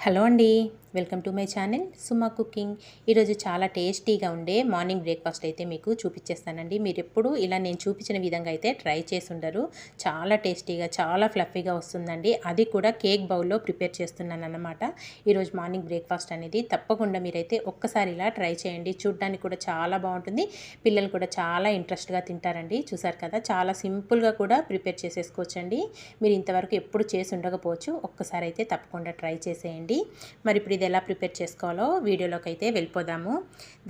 Hello అండి. Welcome to my channel Suma cooking. ఈరోజు చాలా టేస్టీగా ఉండే మార్నింగ్ బ్రేక్ఫాస్ట్ అయితే మీకు చూపించేస్తానండి. మీరు ఎప్పుడు ఇలా నేను చూపించిన విధంగా అయితే ట్రై చేసి ఉండరు చాలా టేస్టీగా చాలా ఫ్లఫీగా వస్తుందండి. అది కూడా కేక్ బౌల్లో ప్రిపేర్ చేస్తున్నాను అన్నమాట ఈరోజు మార్నింగ్ బ్రేక్ఫాస్ట్ అనేది తప్పకుండా మీరైతే ఒక్కసారి ఇలా ట్రై చేయండి. చూడ్డానికి కూడా చాలా బాగుంటుంది. పిల్లలు కూడా చాలా ఇంట్రెస్ట్గా తింటారండి. చూసారు కదా చాలా సింపుల్గా కూడా ప్రిపేర్ చేసేసుకోవచ్చండి. మీరు ఇంతవరకు ఎప్పుడు చేసి ఉండకపోవచ్చు. ఒక్కసారి అయితే తప్పకుండా ట్రై చేసేయండి. మరి ఇప్పుడు ఇది ఎలా ప్రిపేర్ చేసుకోవాలో వీడియోలోకి అయితే వెళ్ళిపోదాము.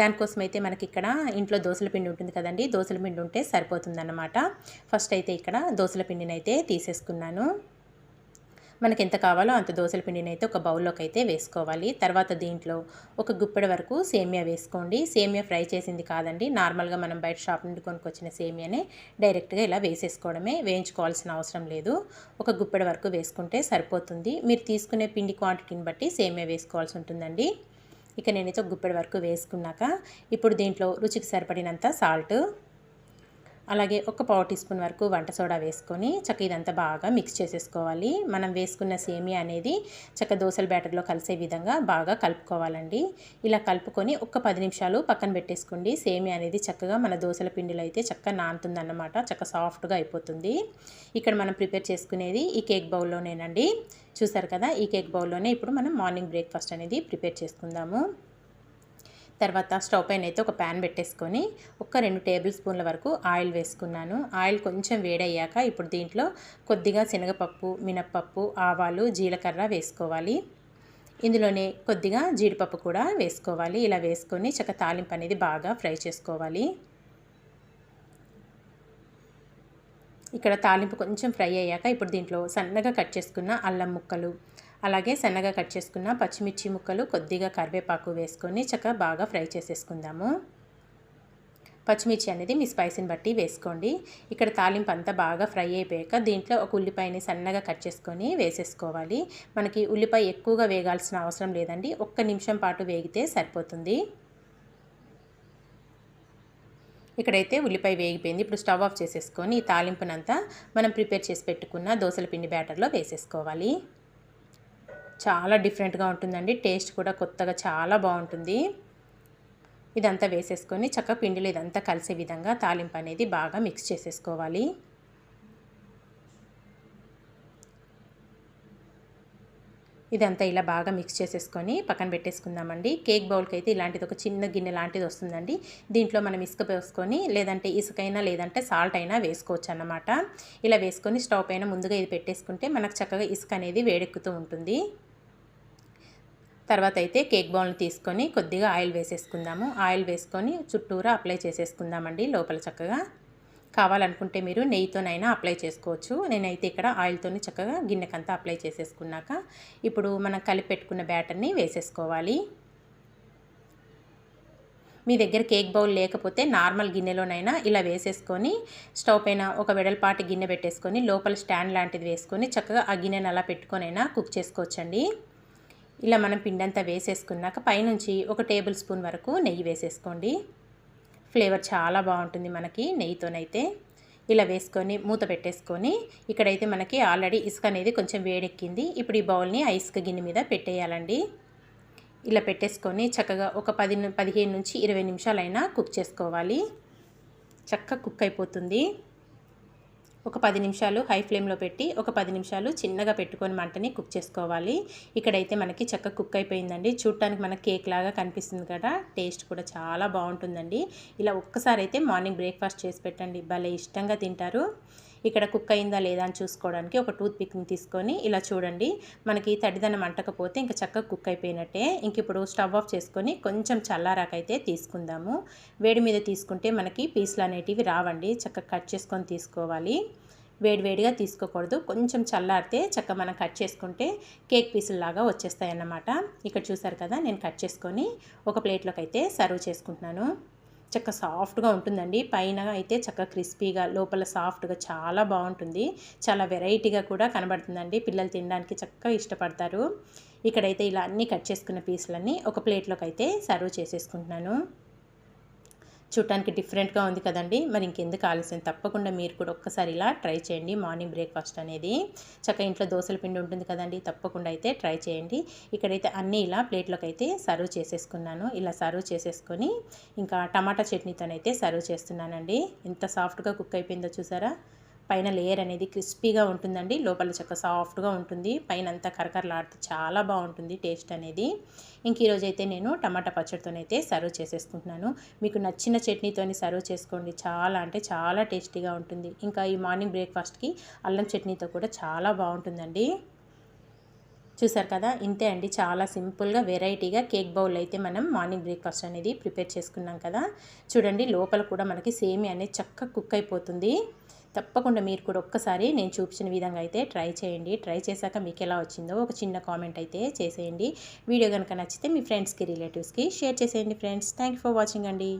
దానికోసం అయితే మనకి ఇక్కడ ఇంట్లో దోశల పిండి ఉంటుంది కదండి దోశల పిండి ఉంటే సరిపోతుందన్నమాట. ఫస్ట్ అయితే ఇక్కడ దోశల పిండిని అయితే తీసేసుకున్నాను. మనకి ఎంత కావాలో అంత దోశల పిండిని అయితే ఒక బౌల్లోకి అయితే వేసుకోవాలి. తర్వాత దీంట్లో ఒక గుప్పెడ వరకు సేమియా వేసుకోండి. సేమియా ఫ్రై చేసింది కాదండి. నార్మల్గా మనం బయట షాప్ నుండి కొనుక్కొచ్చిన సేమియానే డైరెక్ట్గా ఇలా వేసేసుకోవడమే. వేయించుకోవాల్సిన అవసరం లేదు. ఒక గుప్పెడ వరకు వేసుకుంటే సరిపోతుంది. మీరు తీసుకునే పిండి క్వాంటిటీని బట్టి సేమియా వేసుకోవాల్సి ఉంటుందండి. ఇక నేనైతే ఒక గుప్పెడ వరకు వేసుకున్నాక ఇప్పుడు దీంట్లో రుచికి సరిపడినంత సాల్ట్ అలాగే ఒక పావు టీ స్పూన్ వరకు వంట సోడా వేసుకొని చక్క ఇదంతా బాగా మిక్స్ చేసేసుకోవాలి. మనం వేసుకున్న సేమియా అనేది చక్క దోశల బ్యాటర్లో కలిసే విధంగా బాగా కలుపుకోవాలండి. ఇలా కలుపుకొని ఒక పది నిమిషాలు పక్కన పెట్టేసుకోండి. సేమియా అనేది చక్కగా మన దోశల పిండిలో అయితే చక్క నానుతుందన్నమాట. చక్క సాఫ్ట్గా అయిపోతుంది. ఇక్కడ మనం ప్రిపేర్ చేసుకునేది ఈ కేక్ బౌల్లోనేనండి. చూసారు కదా? ఈ కేక్ బౌల్లోనే ఇప్పుడు మనం మార్నింగ్ బ్రేక్ఫాస్ట్ అనేది ప్రిపేర్ చేసుకుందాము. తర్వాత స్టవ్ పైన అయితే ఒక ప్యాన్ పెట్టేసుకొని ఒక రెండు టేబుల్ స్పూన్ల వరకు ఆయిల్ వేసుకున్నాను. ఆయిల్ కొంచెం వేడయ్యాక ఇప్పుడు దీంట్లో కొద్దిగా శనగపప్పు మినప్పప్పు ఆవాలు జీలకర్ర వేసుకోవాలి. ఇందులోనే కొద్దిగా జీడిపప్పు కూడా వేసుకోవాలి. ఇలా వేసుకొని చక్క తాలింపు అనేది బాగా ఫ్రై చేసుకోవాలి. ఇక్కడ తాలింపు కొంచెం ఫ్రై అయ్యాక ఇప్పుడు దీంట్లో సన్నగా కట్ చేసుకున్న అల్లం ముక్కలు అలాగే సన్నగా కట్ చేసుకున్న పచ్చిమిర్చి ముక్కలు కొద్దిగా కరివేపాకు వేసుకొని చక్కగా బాగా ఫ్రై చేసేసుకుందాము. పచ్చిమిర్చి అనేది మీ స్పైసీని బట్టి వేసుకోండి. ఇక్కడ తాలింపు అంతా బాగా ఫ్రై అయిపోయాక దీంట్లో ఒక ఉల్లిపాయని సన్నగా కట్ చేసుకొని వేసేసుకోవాలి. మనకి ఉల్లిపాయ ఎక్కువగా వేగాల్సిన అవసరం లేదండి. ఒక్క నిమిషం పాటు వేగితే సరిపోతుంది. ఇక్కడైతే ఉల్లిపాయ వేగిపోయింది. ఇప్పుడు స్టవ్ ఆఫ్ చేసేసుకొని ఈ తాలింపునంతా మనం ప్రిపేర్ చేసి పెట్టుకున్న దోశల పిండి బ్యాటర్లో వేసేసుకోవాలి. చాలా డిఫరెంట్గా ఉంటుందండి. టేస్ట్ కూడా కొత్తగా చాలా బాగుంటుంది. ఇదంతా వేసేసుకొని చక్క పిండిలో ఇదంతా కలిసే విధంగా తాలింపు అనేది బాగా మిక్స్ చేసేసుకోవాలి. ఇదంతా ఇలా బాగా మిక్స్ చేసేసుకొని పక్కన పెట్టేసుకుందామండి. కేక్ బౌల్కి అయితే ఇలాంటిది ఒక చిన్న గిన్నె లాంటిది వస్తుందండి. దీంట్లో మనం ఇసుక వేసుకొని లేదంటే ఇసుకైనా లేదంటే సాల్ట్ అయినా వేసుకోవచ్చు అన్నమాట ఇలా వేసుకొని స్టవ్ పైన ముందుగా ఇది పెట్టేసుకుంటే మనకు చక్కగా ఇసుక అనేది వేడెక్కుతూ ఉంటుంది. తర్వాత అయితే కేక్ బౌల్ని తీసుకొని కొద్దిగా ఆయిల్ వేసేసుకుందాము. ఆయిల్ వేసుకొని చుట్టూరా అప్లై చేసేసుకుందామండి లోపల చక్కగా. కావాలనుకుంటే మీరు నెయ్యితోనైనా అప్లై చేసుకోవచ్చు. నేనైతే ఇక్కడ ఆయిల్తోని చక్కగా గిన్నెకంతా అప్లై చేసేసుకున్నాక ఇప్పుడు మనం కలిపి పెట్టుకున్న బ్యాటర్ని వేసేసుకోవాలి. మీ దగ్గర కేక్ బౌల్ లేకపోతే నార్మల్ గిన్నెలోనైనా ఇలా వేసేసుకొని స్టవ్ పైన ఒక వెడల్పాటి గిన్నె పెట్టేసుకొని లోపల స్టాండ్ లాంటిది వేసుకొని చక్కగా ఆ గిన్నెను అలా పెట్టుకొనైనా కుక్ చేసుకోవచ్చండి. ఇలా మనం పిండంతా వేసేసుకున్నాక పైనుంచి ఒక టేబుల్ స్పూన్ వరకు నెయ్యి వేసేసుకోండి. ఫ్లేవర్ చాలా బాగుంటుంది మనకి నెయ్యితోనైతే. ఇలా వేసుకొని మూత పెట్టేసుకొని ఇక్కడైతే మనకి ఆల్రెడీ ఇసుక అనేది కొంచెం వేడెక్కింది. ఇప్పుడు ఈ బౌల్ని ఆ ఇసుక గిన్నె మీద పెట్టేయాలండి. ఇలా పెట్టేసుకొని చక్కగా ఒక పది పదిహేను నుంచి ఇరవై నిమిషాలైనా కుక్ చేసుకోవాలి. చక్కగా కుక్ అయిపోతుంది. ఒక పది నిమిషాలు హై ఫ్లేమ్లో పెట్టి ఒక పది నిమిషాలు చిన్నగా పెట్టుకొని మంటని కుక్ చేసుకోవాలి. ఇక్కడైతే మనకి చక్క కుక్ అయిపోయిందండి. చూడటానికి మనకి కేక్ లాగా కనిపిస్తుంది కదా. టేస్ట్ కూడా చాలా బాగుంటుందండి. ఇలా ఒక్కసారి అయితే మార్నింగ్ బ్రేక్ఫాస్ట్ చేసి పెట్టండి. భలే ఇష్టంగా తింటారు. ఇక్కడ కుక్ అయిందా లేదా అని చూసుకోవడానికి ఒక టూత్ పిక్ని తీసుకొని ఇలా చూడండి. మనకి తడిదనం అంటకపోతే ఇంకా చక్కగా కుక్ అయిపోయినట్టే. ఇంక ఇప్పుడు స్టవ్ ఆఫ్ చేసుకొని కొంచెం చల్లారాకైతే తీసుకుందాము. వేడి మీద తీసుకుంటే మనకి పీసులు అనేటివి రావండి. చక్కగా కట్ చేసుకొని తీసుకోవాలి. వేడివేడిగా తీసుకోకూడదు. కొంచెం చల్లారితే చక్క మనం కట్ చేసుకుంటే కేక్ పీసుల్లాగా వచ్చేస్తాయి అన్నమాట ఇక్కడ చూసారు కదా నేను కట్ చేసుకొని ఒక ప్లేట్లోకి అయితే సర్వ్ చేసుకుంటున్నాను. చక్క సాఫ్ట్గా ఉంటుందండి. పైన అయితే చక్క క్రిస్పీగా లోపల సాఫ్ట్గా చాలా బాగుంటుంది. చాలా వెరైటీగా కూడా కనబడుతుందండి. పిల్లలు తినడానికి చక్కగా ఇష్టపడతారు. ఇక్కడైతే ఇలా అన్నీ కట్ చేసుకున్న పీసులన్నీ ఒక ప్లేట్లోకి అయితే సర్వ్ చేసేసుకుంటున్నాను. చూడటానికి డిఫరెంట్గా ఉంది కదండి. మరి ఇంకెందుకు ఆలస్యం? తప్పకుండా మీరు కూడా ఒక్కసారి ఇలా ట్రై చేయండి. మార్నింగ్ బ్రేక్ఫాస్ట్ అనేది చక్కగా ఇంట్లో దోశల పిండి ఉంటుంది కదండి. తప్పకుండా అయితే ట్రై చేయండి. ఇక్కడైతే అన్నీ ఇలా ప్లేట్లోకి అయితే సర్వ్ చేసేసుకున్నాను. ఇలా సర్వ్ చేసేసుకొని ఇంకా టమాటా చట్నీతోనైతే సర్వ్ చేస్తున్నానండి. ఎంత సాఫ్ట్గా కుక్ అయిపోయిందో చూసారా? పైన లేయర్ అనేది క్రిస్పీగా ఉంటుందండి. లోపల చక్క సాఫ్ట్గా ఉంటుంది. పైన అంతా కరకరలాడితే చాలా బాగుంటుంది టేస్ట్ అనేది. ఇంక ఈరోజు అయితే నేను టమాటా పచ్చడితోనైతే సర్వ్ చేసేసుకుంటున్నాను. మీకు నచ్చిన చట్నీతోని సర్వ్ చేసుకోండి. చాలా అంటే చాలా టేస్టీగా ఉంటుంది. ఇంకా ఈ మార్నింగ్ బ్రేక్ఫాస్ట్కి అల్లం చట్నీతో కూడా చాలా బాగుంటుందండి. చూసారు కదా? ఇంతే అండి. చాలా సింపుల్గా వెరైటీగా కేక్ బౌల్ అయితే మనం మార్నింగ్ బ్రేక్ఫాస్ట్ అనేది ప్రిపేర్ చేసుకున్నాం కదా? చూడండి లోపల కూడా మనకి సేమి అనేది చక్కగా కుక్ అయిపోతుంది. తప్పకుండా మీరు కూడా ఒక్కసారి నేను చూపించిన విధంగా అయితే ట్రై చేయండి. ట్రై చేశాక మీకు ఎలా వచ్చిందో ఒక చిన్న కామెంట్ అయితే చేసేయండి. వీడియో కనుక నచ్చితే మీ ఫ్రెండ్స్కి రిలేటివ్స్కి షేర్ చేసేయండి ఫ్రెండ్స్. థ్యాంక్ ఫర్ వాచింగ్ అండి.